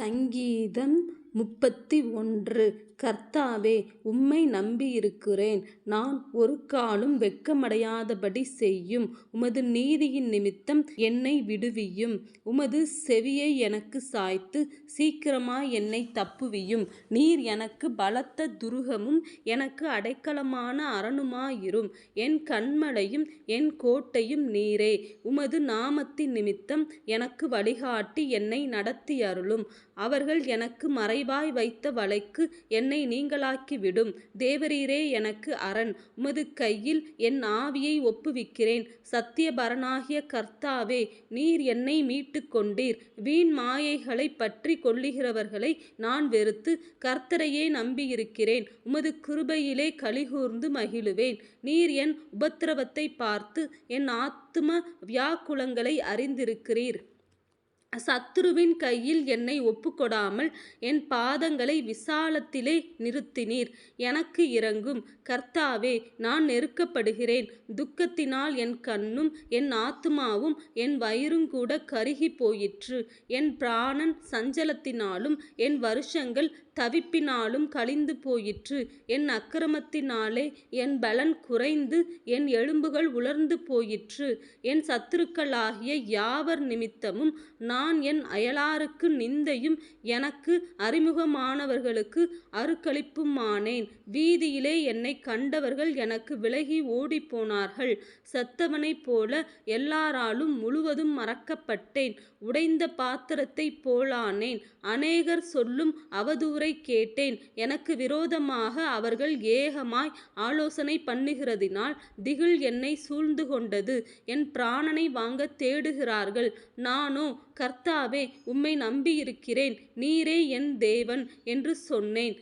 சங்கீதம் முப்பத்தி ஒன்று கர்த்தாவே உம்மை நம்பியிருக்கிறேன். நான் ஒரு காலும் வெட்கமடையாதபடி செய்யும். உமது நீதியின் நிமித்தம் என்னை விடுவியும். உமது செவியை எனக்கு சாய்த்து சீக்கிரமாய் என்னை தப்புவியும். நீர் எனக்கு பலத்த துருகமும் எனக்கு அடைக்கலமான அரணுமாயிரும். என் கண்மலையும் என் கோட்டையும் நீரே. உமது நாமத்தின் நிமித்தம் எனக்கு வழிகாட்டி என்னை நடத்தி அருளும் அவர்கள் எனக்கு மறைவாய் வைத்த வலைக்கு என்னை நீங்களாக்கிவிடும். தேவரீரே எனக்கு அரண். உமது கையில் என் ஆவியை ஒப்புவிக்கிறேன். சத்தியபரனாகிய கர்த்தாவே நீர் என்னை மீட்டு கொண்டீர் வீண் மாயைகளை பற்றி கொள்ளுகிறவர்களை நான் வெறுத்து கர்த்தரையே நம்பியிருக்கிறேன். உமது கிருபையிலே கலிகூர்ந்து மகிழுவேன். நீர் என் உபத்திரவத்தை பார்த்து என் ஆத்தும வியாக்குலங்களை அறிந்திருக்கிறீர். சத்துருவின் கையில் என்னை ஒப்புக்கொடாமல் என் பாதங்களை விசாலத்திலே நிறுத்தினீர். எனக்கு இறங்கும் கர்த்தாவே நான் நெருக்கப்படுகிறேன். துக்கத்தினால் என் கண்ணும் என் ஆத்துமாவும் என் வயிறுங்கூட கருகி போயிற்று. என் பிராணன் சஞ்சலத்தினாலும் என் வருஷங்கள் தவிப்பினாலும் கழிந்து போயிற்று. என் அக்கிரமத்தினாலே என் பலன் குறைந்து என் எலும்புகள் உலர்ந்து போயிற்று. என் சத்துருக்களாகிய யாவர் நிமித்தமும் நான் என் அயலாருக்கு நிந்தையும் எனக்கு அறிமுகமானவர்களுக்கு அருக்களிப்புமானேன். வீதியிலே என்னை கண்டவர்கள் எனக்கு விலகி ஓடிப்போனார்கள். செத்தவனைப் போல எல்லாராலும் முழுவதும் மறக்கப்பட்டேன். உடைந்த பாத்திரத்தைப் போலானேன். அநேகர் சொல்லும் அவதூறை கேட்டேன். எனக்கு விரோதமாக அவர்கள் ஏகமாய் ஆலோசனை பண்ணுகிறதினால் திகில் என்னை சூழ்ந்து கொண்டது. என் பிராணனை வாங்க தேடுகிறார்கள். நானோ கர்த்தாவே உம்மை நம்பியிருக்கிறேன். நீரே என் தேவன் என்று சொன்னேன்.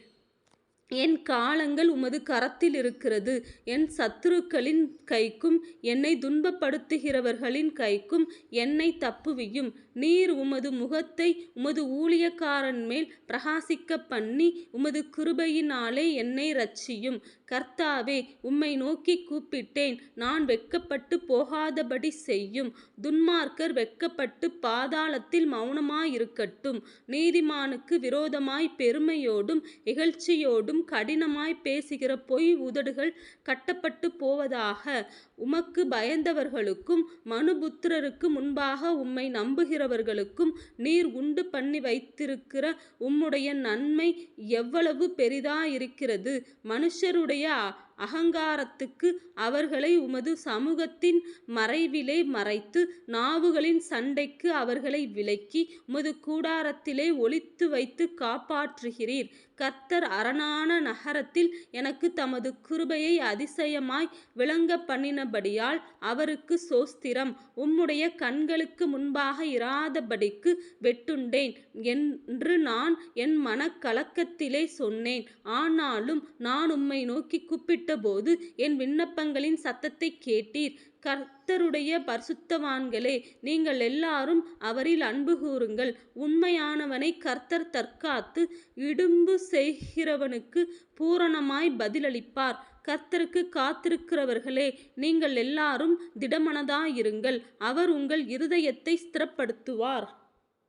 என் காலங்கள் உமது கரத்தில் இருக்கிறது. என் சத்துருக்களின் கைக்கும் என்னை துன்பப்படுத்துகிறவர்களின் கைக்கும் என்னை தப்புவியும். நீர் உமது முகத்தை உமது ஊழியக்காரன் மேல் பிரகாசிக்க பண்ணி உமது கிருபையினாலே என்னை ரட்சியும் கர்த்தாவே உம்மை நோக்கி கூப்பிட்டேன். நான் வெட்கப்பட்டு போகாதபடி செய்யும். துன்மார்க்கர் வெட்கப்பட்டு பாதாளத்தில் மௌனமாயிருக்கட்டும். நீதிமானுக்கு விரோதமாய் பெருமையோடும் இகழ்ச்சியோடும் கடினமாய் பேசுகிற பொய் உதடுகள் கட்டப்பட்டு போவதாக. உமக்கு பயந்தவர்களுக்கும் மனுபுத்திரருக்கு முன்பாக உம்மை நம்புகிறவர்களுக்கும் நீர் உண்டு பண்ணி வைத்திருக்கிற உம்முடைய நன்மை எவ்வளவு பெரிதாயிருக்கிறது. மனுஷருடைய அகங்காரத்துக்கு அவர்களை உமது சமூகத்தின் மறைவிலே மறைத்து நாவுகளின் சண்டைக்கு அவர்களை விலக்கி உமது கூடாரத்திலே ஒளித்து வைத்து காப்பாற்றுகிறீர். கர்த்தர் அரணான நகரத்தில் எனக்கு தமது கிருபையை அதிசயமாய் விளங்க பண்ணினபடியால் அவருக்கு சோஸ்திரம். உம்முடைய கண்களுக்கு முன்பாக இராதபடிக்கு வெட்டுண்டேன் என்று நான் என் மனக்கலக்கத்திலே சொன்னேன். ஆனாலும் நான் உம்மை நோக்கி கூப்பிட்டு கூப்பிட்டபோது என் விண்ணப்பங்களின் சத்தத்தை கேட்டீர். கர்த்தருடைய பரிசுத்தவான்களே நீங்கள் எல்லாரும் அவரில் அன்பு கூறுங்கள். உண்மையானவனை கர்த்தர் தற்காத்து இடும்பு செய்கிறவனுக்கு பூரணமாய் பதிலளிப்பார். கர்த்தருக்கு காத்திருக்கிறவர்களே நீங்கள் எல்லாரும் திடமனதாயிருங்கள். அவர் உங்கள் இருதயத்தை ஸ்திரப்படுத்துவார்.